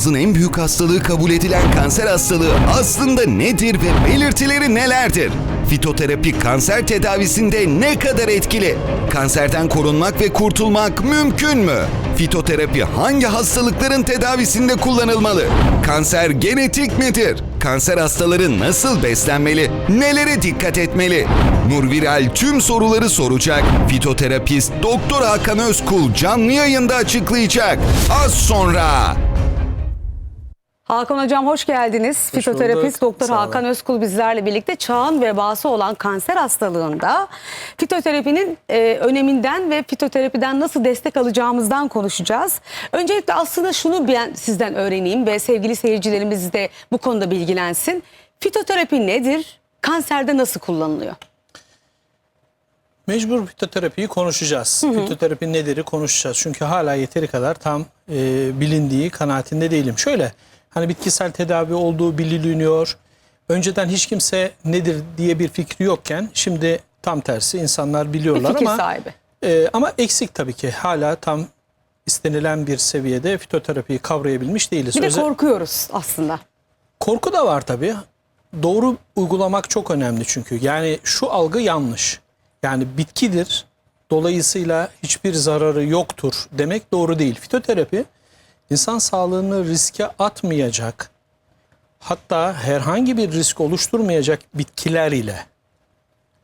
Çağımızın en büyük hastalığı kabul edilen kanser hastalığı aslında nedir ve belirtileri nelerdir? Fitoterapi kanser tedavisinde ne kadar etkili? Kanserden korunmak ve kurtulmak mümkün mü? Fitoterapi hangi hastalıkların tedavisinde kullanılmalı? Kanser genetik midir? Kanser hastaları nasıl beslenmeli? Nelere dikkat etmeli? Nur Viral tüm soruları soracak. Fitoterapist Doktor Hakan Özkul canlı yayında açıklayacak. Az sonra. Hakan Hocam hoş geldiniz. Fitoterapist bulduk. Doktor. Hakan Özkul bizlerle birlikte çağın vebası olan kanser hastalığında fitoterapinin e, öneminden ve fitoterapiden nasıl destek alacağımızdan konuşacağız. Öncelikle aslında şunu ben sizden öğreneyim ve sevgili seyircilerimiz de bu konuda bilgilensin. Fitoterapi nedir? Kanserde nasıl kullanılıyor? Mecbur fitoterapiyi konuşacağız. Fitoterapi nedir'i konuşacağız. Çünkü hala yeteri kadar tam e, bilindiği kanaatinde değilim. Şöyle hani bitkisel tedavi olduğu biliniyor. Önceden hiç kimse nedir diye bir fikri yokken şimdi tam tersi insanlar Bir biliyorlar fikir ama sahibi. e, ama eksik tabii ki. Hala tam istenilen bir seviyede fitoterapiyi kavrayabilmiş değiliz. Bir de Özel- korkuyoruz aslında. Korku da var tabii. Doğru uygulamak çok önemli çünkü. Yani şu algı yanlış. Yani bitkidir. Dolayısıyla hiçbir zararı yoktur demek doğru değil. Fitoterapi insan sağlığını riske atmayacak hatta herhangi bir risk oluşturmayacak bitkiler ile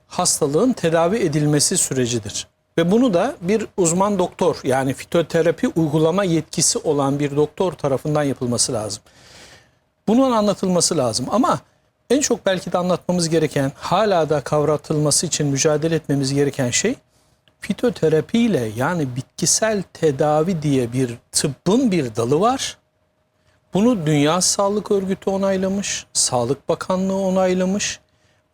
hastalığın tedavi edilmesi sürecidir. Ve bunu da bir uzman doktor yani fitoterapi uygulama yetkisi olan bir doktor tarafından yapılması lazım. Bunun anlatılması lazım ama en çok belki de anlatmamız gereken, hala da kavratılması için mücadele etmemiz gereken şey fitoterapi ile yani bitkisel tedavi diye bir tıbbın bir dalı var. Bunu Dünya Sağlık Örgütü onaylamış, Sağlık Bakanlığı onaylamış.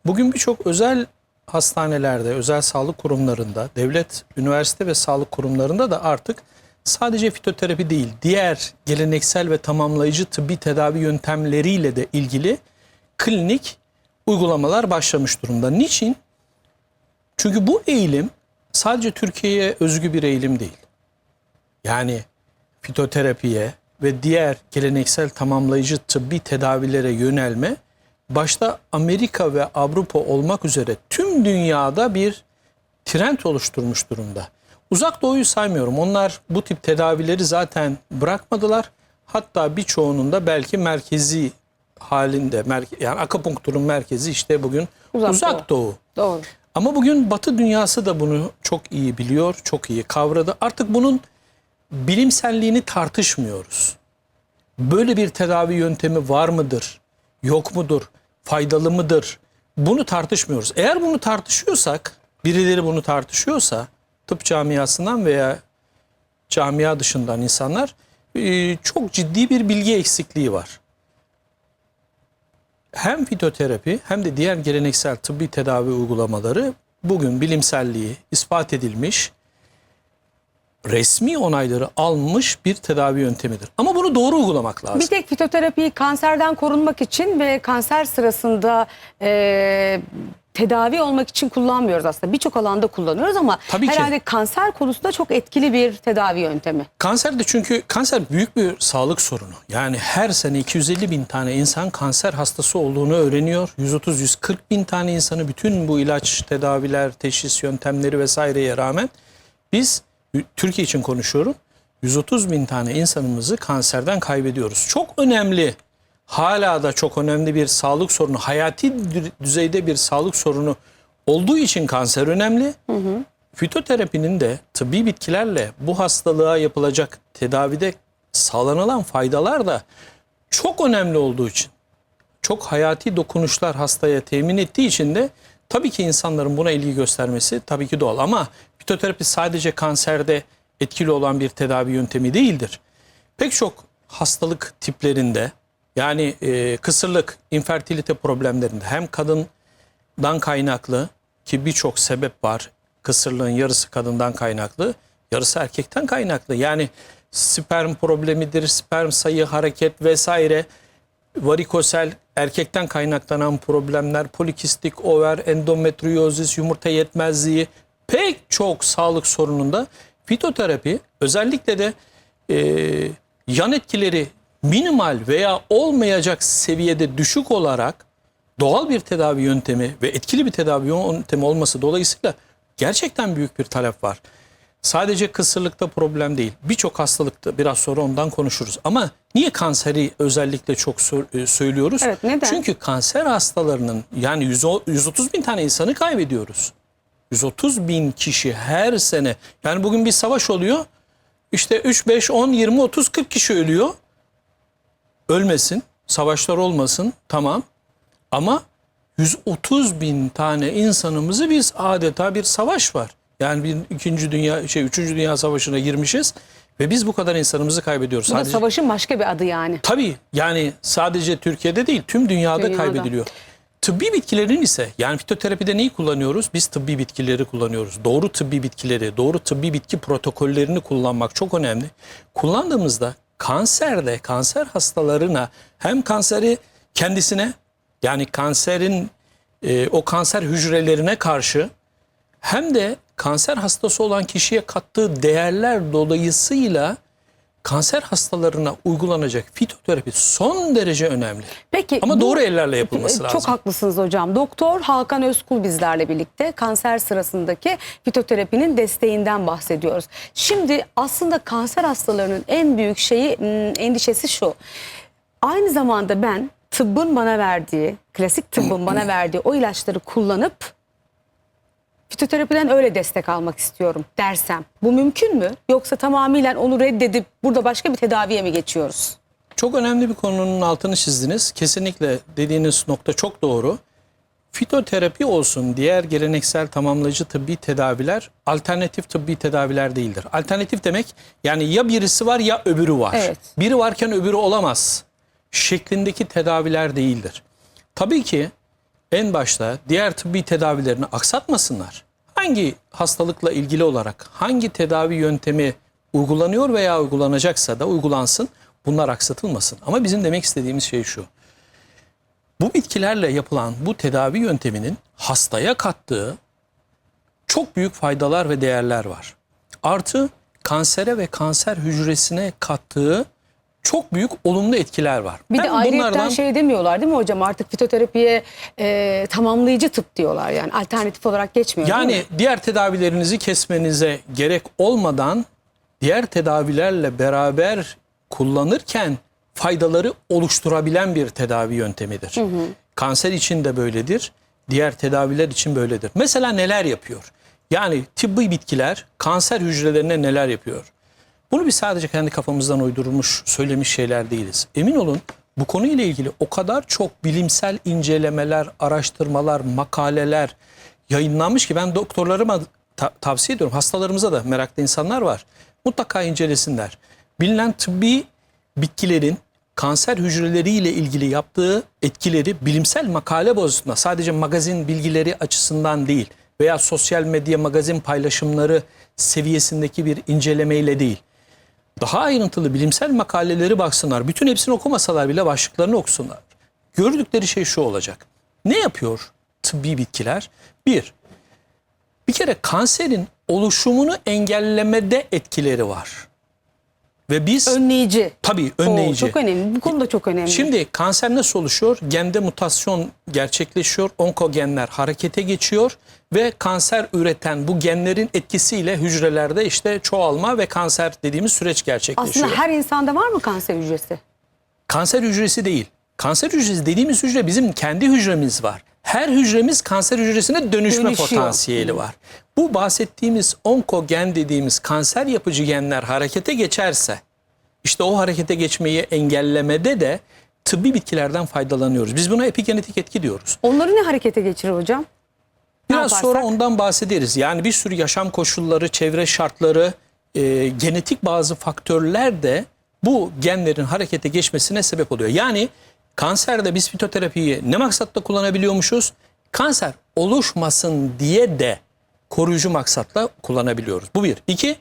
Bugün birçok özel hastanelerde, özel sağlık kurumlarında, devlet, üniversite ve sağlık kurumlarında da artık sadece fitoterapi değil, diğer geleneksel ve tamamlayıcı tıbbi tedavi yöntemleriyle de ilgili klinik uygulamalar başlamış durumda. Niçin? Çünkü bu eğilim sadece Türkiye'ye özgü bir eğilim değil. Yani fitoterapiye ve diğer geleneksel tamamlayıcı tıbbi tedavilere yönelme başta Amerika ve Avrupa olmak üzere tüm dünyada bir trend oluşturmuş durumda. Uzak Doğu'yu saymıyorum. Onlar bu tip tedavileri zaten bırakmadılar. Hatta birçoğunun da belki merkezi halinde yani akupunkturun merkezi işte bugün Uzak Uzak, Doğu. Doğru. Ama bugün Batı dünyası da bunu çok iyi biliyor, çok iyi kavradı. Artık bunun bilimselliğini tartışmıyoruz. Böyle bir tedavi yöntemi var mıdır, yok mudur, faydalı mıdır? Bunu tartışmıyoruz. Eğer bunu tartışıyorsak, birileri bunu tartışıyorsa, tıp camiasından veya camia dışından insanlar çok ciddi bir bilgi eksikliği var hem fitoterapi hem de diğer geleneksel tıbbi tedavi uygulamaları bugün bilimselliği ispat edilmiş, resmi onayları almış bir tedavi yöntemidir. Ama bunu doğru uygulamak lazım. Bir tek fitoterapiyi kanserden korunmak için ve kanser sırasında e, tedavi olmak için kullanmıyoruz aslında. Birçok alanda kullanıyoruz ama Tabii ki. herhalde kanser konusunda çok etkili bir tedavi yöntemi. Kanser de çünkü kanser büyük bir sağlık sorunu. Yani her sene 250 bin tane insan kanser hastası olduğunu öğreniyor. 130-140 bin tane insanı bütün bu ilaç, tedaviler, teşhis yöntemleri vesaireye rağmen biz Türkiye için konuşuyorum. 130 bin tane insanımızı kanserden kaybediyoruz. Çok önemli, hala da çok önemli bir sağlık sorunu, hayati dü- düzeyde bir sağlık sorunu olduğu için kanser önemli. Fitoterapinin de tıbbi bitkilerle bu hastalığa yapılacak tedavide sağlanılan faydalar da çok önemli olduğu için, çok hayati dokunuşlar hastaya temin ettiği için de tabii ki insanların buna ilgi göstermesi tabii ki doğal. Ama fitoterapi sadece kanserde etkili olan bir tedavi yöntemi değildir. Pek çok hastalık tiplerinde yani e, kısırlık, infertilite problemlerinde hem kadından kaynaklı ki birçok sebep var. Kısırlığın yarısı kadından kaynaklı, yarısı erkekten kaynaklı. Yani sperm problemidir, sperm sayı, hareket vesaire varikosel erkekten kaynaklanan problemler, polikistik over, endometriozis, yumurta yetmezliği pek çok sağlık sorununda fitoterapi özellikle de e, yan etkileri minimal veya olmayacak seviyede düşük olarak doğal bir tedavi yöntemi ve etkili bir tedavi yöntemi olması dolayısıyla gerçekten büyük bir talep var. Sadece kısırlıkta problem değil. Birçok hastalıkta biraz sonra ondan konuşuruz. Ama niye kanseri özellikle çok e, söylüyoruz? Evet, neden? Çünkü kanser hastalarının yani 100 o- 130 bin tane insanı kaybediyoruz. 130 bin kişi her sene. Yani bugün bir savaş oluyor. İşte 3, 5, 10, 20, 30, 40 kişi ölüyor. Ölmesin, savaşlar olmasın tamam. Ama 130 bin tane insanımızı biz adeta bir savaş var. Yani bir ikinci dünya şey üçüncü dünya savaşına girmişiz ve biz bu kadar insanımızı kaybediyoruz. Bu da Sadece savaşın başka bir adı yani. Tabii yani sadece Türkiye'de değil tüm dünyada, Dünyada. kaybediliyor. Tıbbi bitkilerin ise yani fitoterapide neyi kullanıyoruz? Biz tıbbi bitkileri kullanıyoruz. Doğru tıbbi bitkileri, doğru tıbbi bitki protokollerini kullanmak çok önemli. Kullandığımızda kanserde, kanser hastalarına hem kanseri kendisine yani kanserin e, o kanser hücrelerine karşı hem de kanser hastası olan kişiye kattığı değerler dolayısıyla kanser hastalarına uygulanacak fitoterapi son derece önemli. Peki Ama bu- doğru ellerle yapılması lazım. Çok haklısınız hocam. Doktor Hakan Özkul bizlerle birlikte kanser sırasındaki fitoterapinin desteğinden bahsediyoruz. Şimdi aslında kanser hastalarının en büyük şeyi hmm, endişesi şu. Aynı zamanda ben tıbbın bana verdiği, klasik tıbbın bana verdiği o ilaçları kullanıp fitoterapiden öyle destek almak istiyorum dersem. Bu mümkün mü? Yoksa tamamıyla onu reddedip burada başka bir tedaviye mi geçiyoruz? Çok önemli bir konunun altını çizdiniz. Kesinlikle dediğiniz nokta çok doğru. Fitoterapi olsun, diğer geleneksel tamamlayıcı tıbbi tedaviler alternatif tıbbi tedaviler değildir. Alternatif demek yani ya birisi var ya öbürü var. Evet. Biri varken öbürü olamaz şeklindeki tedaviler değildir. Tabii ki en başta diğer tıbbi tedavilerini aksatmasınlar. Hangi hastalıkla ilgili olarak hangi tedavi yöntemi uygulanıyor veya uygulanacaksa da uygulansın. Bunlar aksatılmasın. Ama bizim demek istediğimiz şey şu. Bu bitkilerle yapılan bu tedavi yönteminin hastaya kattığı çok büyük faydalar ve değerler var. Artı kansere ve kanser hücresine kattığı çok büyük olumlu etkiler var. Bir de Ben ayrıyetten şey demiyorlar değil mi hocam? Artık fitoterapiye e, tamamlayıcı tıp diyorlar yani. Alternatif olarak geçmiyor Yani diğer tedavilerinizi kesmenize gerek olmadan diğer tedavilerle beraber kullanırken faydaları oluşturabilen bir tedavi yöntemidir. Kanser için de böyledir. Diğer tedaviler için böyledir. Mesela neler yapıyor? Yani tıbbi bitkiler kanser hücrelerine neler yapıyor? Bunu biz sadece kendi kafamızdan uydurmuş, söylemiş şeyler değiliz. Emin olun bu konuyla ilgili o kadar çok bilimsel incelemeler, araştırmalar, makaleler yayınlanmış ki ben doktorlarıma ta- tavsiye ediyorum. Hastalarımıza da meraklı insanlar var. Mutlaka incelesinler. Bilinen tıbbi bitkilerin kanser hücreleriyle ilgili yaptığı etkileri bilimsel makale bazında sadece magazin bilgileri açısından değil veya sosyal medya magazin paylaşımları seviyesindeki bir incelemeyle değil daha ayrıntılı bilimsel makaleleri baksınlar. Bütün hepsini okumasalar bile başlıklarını okusunlar. Gördükleri şey şu olacak. Ne yapıyor tıbbi bitkiler? Bir, bir kere kanserin oluşumunu engellemede etkileri var. Ve biz Önleyici. tabii önleyici. çok önemli. Bu konuda çok önemli. Şimdi kanser nasıl oluşuyor? Gende mutasyon gerçekleşiyor. Onkogenler harekete geçiyor ve kanser üreten bu genlerin etkisiyle hücrelerde işte çoğalma ve kanser dediğimiz süreç gerçekleşiyor. Aslında her insanda var mı kanser hücresi? Kanser hücresi değil. Kanser hücresi dediğimiz hücre bizim kendi hücremiz var. Her hücremiz kanser hücresine dönüşme Dönüşüyor. potansiyeli var. Bu bahsettiğimiz onkogen dediğimiz kanser yapıcı genler harekete geçerse işte o harekete geçmeyi engellemede de tıbbi bitkilerden faydalanıyoruz. Biz buna epigenetik etki diyoruz. Onları ne harekete geçirir hocam? Ne Biraz yaparsak? sonra ondan bahsederiz. Yani bir sürü yaşam koşulları, çevre şartları, e, genetik bazı faktörler de bu genlerin harekete geçmesine sebep oluyor. Yani kanserde biz fitoterapiyi ne maksatla kullanabiliyormuşuz? Kanser oluşmasın diye de koruyucu maksatla kullanabiliyoruz. Bu bir. İki,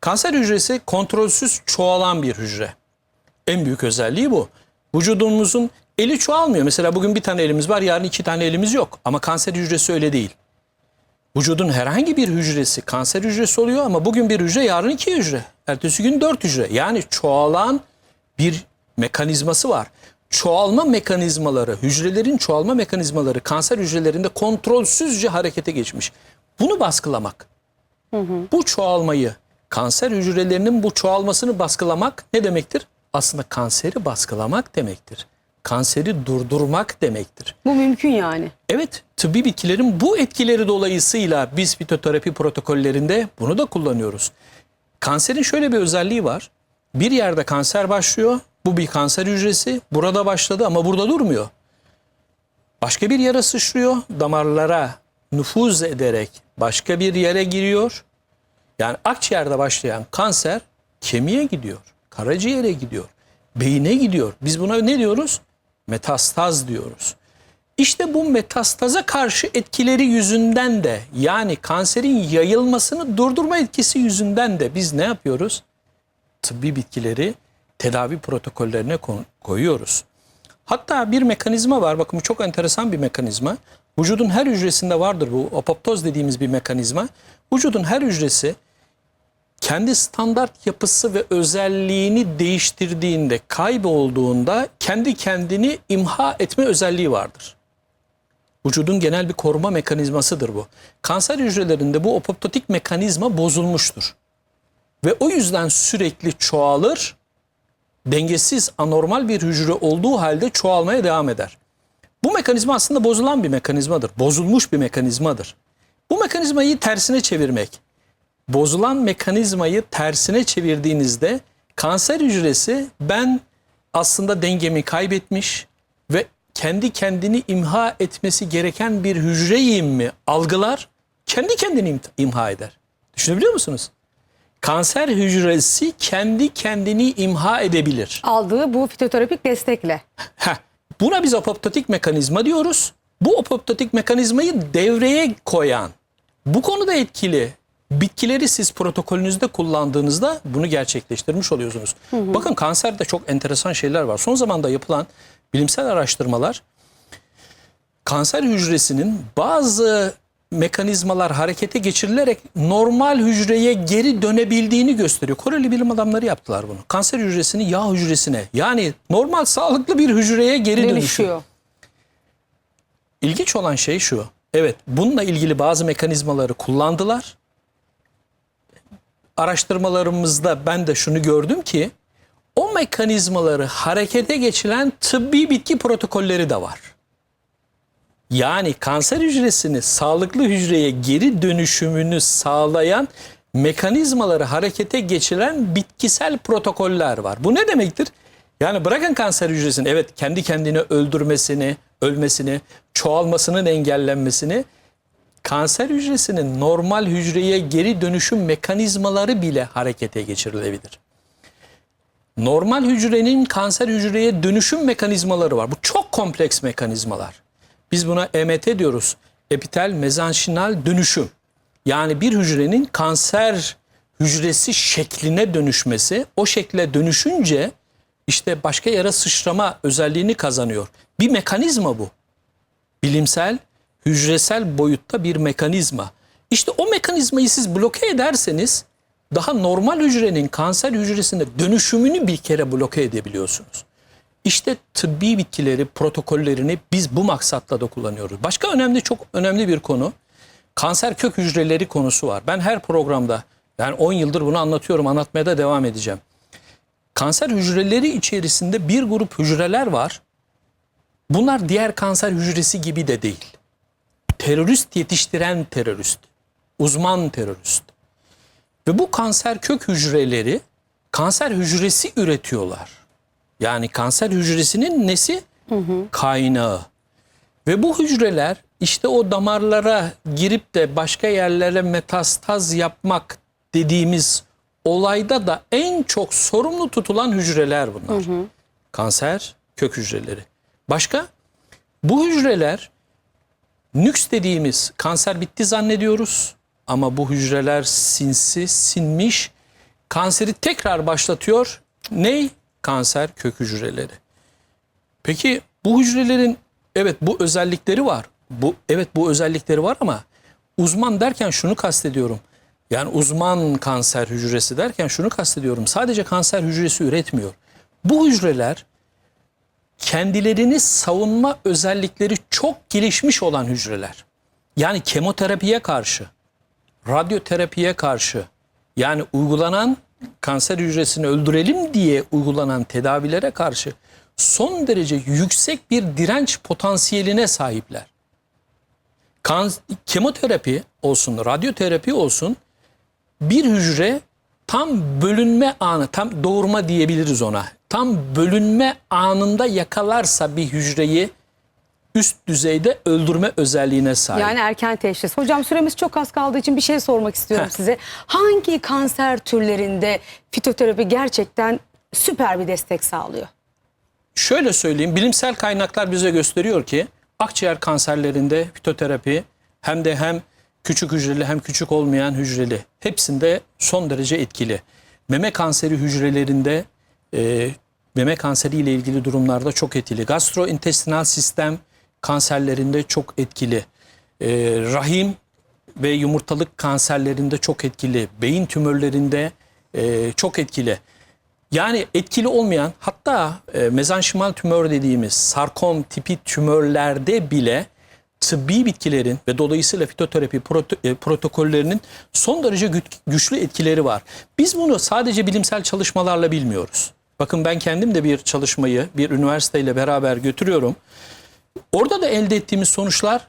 kanser hücresi kontrolsüz çoğalan bir hücre. En büyük özelliği bu. Vücudumuzun eli çoğalmıyor. Mesela bugün bir tane elimiz var, yarın iki tane elimiz yok. Ama kanser hücresi öyle değil. Vücudun herhangi bir hücresi kanser hücresi oluyor ama bugün bir hücre, yarın iki hücre. Ertesi gün dört hücre. Yani çoğalan bir mekanizması var. Çoğalma mekanizmaları, hücrelerin çoğalma mekanizmaları kanser hücrelerinde kontrolsüzce harekete geçmiş. Bunu baskılamak. Bu çoğalmayı, kanser hücrelerinin bu çoğalmasını baskılamak ne demektir? Aslında kanseri baskılamak demektir. Kanseri durdurmak demektir. Bu mümkün yani. Evet, tıbbi bitkilerin bu etkileri dolayısıyla biz fitoterapi protokollerinde bunu da kullanıyoruz. Kanserin şöyle bir özelliği var. Bir yerde kanser başlıyor. Bu bir kanser hücresi. Burada başladı ama burada durmuyor. Başka bir yere sıçrıyor. Damarlara nüfuz ederek başka bir yere giriyor. Yani akciğerde başlayan kanser kemiğe gidiyor. Karaciğere gidiyor. Beyine gidiyor. Biz buna ne diyoruz? Metastaz diyoruz. İşte bu metastaza karşı etkileri yüzünden de yani kanserin yayılmasını durdurma etkisi yüzünden de biz ne yapıyoruz? Tıbbi bitkileri tedavi protokollerine koyuyoruz. Hatta bir mekanizma var. Bakın bu çok enteresan bir mekanizma. Vücudun her hücresinde vardır bu apoptoz dediğimiz bir mekanizma. Vücudun her hücresi kendi standart yapısı ve özelliğini değiştirdiğinde, kaybolduğunda kendi kendini imha etme özelliği vardır. Vücudun genel bir koruma mekanizmasıdır bu. Kanser hücrelerinde bu apoptotik mekanizma bozulmuştur. Ve o yüzden sürekli çoğalır, dengesiz, anormal bir hücre olduğu halde çoğalmaya devam eder. Bu mekanizma aslında bozulan bir mekanizmadır. Bozulmuş bir mekanizmadır. Bu mekanizmayı tersine çevirmek, bozulan mekanizmayı tersine çevirdiğinizde kanser hücresi ben aslında dengemi kaybetmiş ve kendi kendini imha etmesi gereken bir hücreyim mi algılar, kendi kendini im- imha eder. Düşünebiliyor musunuz? Kanser hücresi kendi kendini imha edebilir. Aldığı bu fitoterapik destekle. Heh, buna biz apoptotik mekanizma diyoruz. Bu apoptotik mekanizmayı devreye koyan, bu konuda etkili bitkileri siz protokolünüzde kullandığınızda bunu gerçekleştirmiş oluyorsunuz. Bakın kanserde çok enteresan şeyler var. Son zamanda yapılan bilimsel araştırmalar kanser hücresinin bazı mekanizmalar harekete geçirilerek normal hücreye geri dönebildiğini gösteriyor. Koreli bilim adamları yaptılar bunu. Kanser hücresini yağ hücresine yani normal sağlıklı bir hücreye geri dönüşüyor. Dönüşüyor. İlginç olan şey şu. Evet bununla ilgili bazı mekanizmaları kullandılar. Araştırmalarımızda ben de şunu gördüm ki o mekanizmaları harekete geçiren tıbbi bitki protokolleri de var. Yani kanser hücresini sağlıklı hücreye geri dönüşümünü sağlayan mekanizmaları harekete geçiren bitkisel protokoller var. Bu ne demektir? Yani bırakın kanser hücresini evet kendi kendini öldürmesini, ölmesini, çoğalmasının engellenmesini kanser hücresinin normal hücreye geri dönüşüm mekanizmaları bile harekete geçirilebilir. Normal hücrenin kanser hücreye dönüşüm mekanizmaları var. Bu çok kompleks mekanizmalar. Biz buna EMT diyoruz. Epitel mezanşinal dönüşüm. Yani bir hücrenin kanser hücresi şekline dönüşmesi, o şekle dönüşünce işte başka yere sıçrama özelliğini kazanıyor. Bir mekanizma bu. Bilimsel, hücresel boyutta bir mekanizma. İşte o mekanizmayı siz bloke ederseniz daha normal hücrenin kanser hücresine dönüşümünü bir kere bloke edebiliyorsunuz. İşte tıbbi bitkileri, protokollerini biz bu maksatla da kullanıyoruz. Başka önemli, çok önemli bir konu. Kanser kök hücreleri konusu var. Ben her programda, yani 10 yıldır bunu anlatıyorum, anlatmaya da devam edeceğim. Kanser hücreleri içerisinde bir grup hücreler var. Bunlar diğer kanser hücresi gibi de değil. Terörist yetiştiren terörist. Uzman terörist. Ve bu kanser kök hücreleri kanser hücresi üretiyorlar. Yani kanser hücresinin nesi? Kaynağı. Ve bu hücreler işte o damarlara girip de başka yerlere metastaz yapmak dediğimiz olayda da en çok sorumlu tutulan hücreler bunlar. Kanser kök hücreleri. Başka? Bu hücreler nüks dediğimiz kanser bitti zannediyoruz. Ama bu hücreler sinsi, sinmiş. Kanseri tekrar başlatıyor. Ney? Kanser kök hücreleri. Peki bu hücrelerin evet bu özellikleri var. Bu evet bu özellikleri var ama uzman derken şunu kastediyorum. Yani uzman kanser hücresi derken şunu kastediyorum. Sadece kanser hücresi üretmiyor. Bu hücreler kendilerini savunma özellikleri çok gelişmiş olan hücreler. Yani kemoterapiye karşı, radyoterapiye karşı yani uygulanan kanser hücresini öldürelim diye uygulanan tedavilere karşı son derece yüksek bir direnç potansiyeline sahipler. Kan, kemoterapi olsun, radyoterapi olsun bir hücre tam bölünme anı, tam doğurma diyebiliriz ona. Tam bölünme anında yakalarsa bir hücreyi üst düzeyde öldürme özelliğine sahip. Yani erken teşhis. Hocam süremiz çok az kaldığı için bir şey sormak istiyorum Heh. size. Hangi kanser türlerinde fitoterapi gerçekten süper bir destek sağlıyor? Şöyle söyleyeyim, bilimsel kaynaklar bize gösteriyor ki akciğer kanserlerinde fitoterapi hem de hem küçük hücreli hem küçük olmayan hücreli hepsinde son derece etkili. Meme kanseri hücrelerinde e, meme kanseri ile ilgili durumlarda çok etkili. Gastrointestinal sistem kanserlerinde çok etkili. E, rahim ve yumurtalık kanserlerinde çok etkili. Beyin tümörlerinde e, çok etkili. Yani etkili olmayan hatta e, mezanşimal tümör dediğimiz sarkom tipi tümörlerde bile tıbbi bitkilerin ve dolayısıyla fitoterapi proto- e, protokollerinin son derece gü- güçlü etkileri var. Biz bunu sadece bilimsel çalışmalarla bilmiyoruz. Bakın ben kendim de bir çalışmayı bir üniversiteyle beraber götürüyorum. Orada da elde ettiğimiz sonuçlar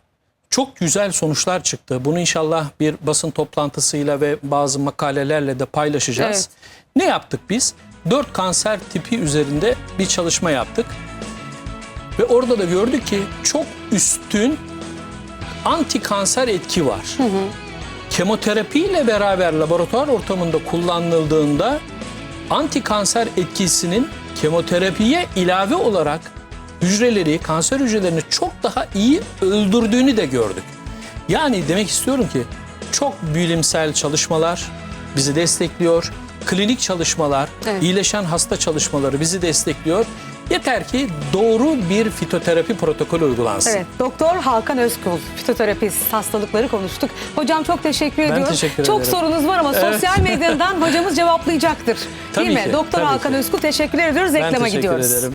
çok güzel sonuçlar çıktı. Bunu inşallah bir basın toplantısıyla ve bazı makalelerle de paylaşacağız. Ne yaptık biz? Dört kanser tipi üzerinde bir çalışma yaptık. Ve orada da gördük ki çok üstün anti kanser etki var. Kemoterapi ile beraber laboratuvar ortamında kullanıldığında anti kanser etkisinin kemoterapiye ilave olarak hücreleri, kanser hücrelerini çok daha iyi öldürdüğünü de gördük. Yani demek istiyorum ki çok bilimsel çalışmalar bizi destekliyor. Klinik çalışmalar, Evet. iyileşen hasta çalışmaları bizi destekliyor. Yeter ki doğru bir fitoterapi protokolü uygulansın. Evet, Doktor Hakan Özkul, fitoterapist hastalıkları konuştuk. Hocam çok teşekkür ediyorum. teşekkür çok ederim. sorunuz var ama Evet. sosyal medyadan hocamız cevaplayacaktır. Tabii Değil mi? ki, Doktor tabii Hakan ki. Özkul teşekkür ediyoruz. Ben Reklama teşekkür gidiyoruz. ederim.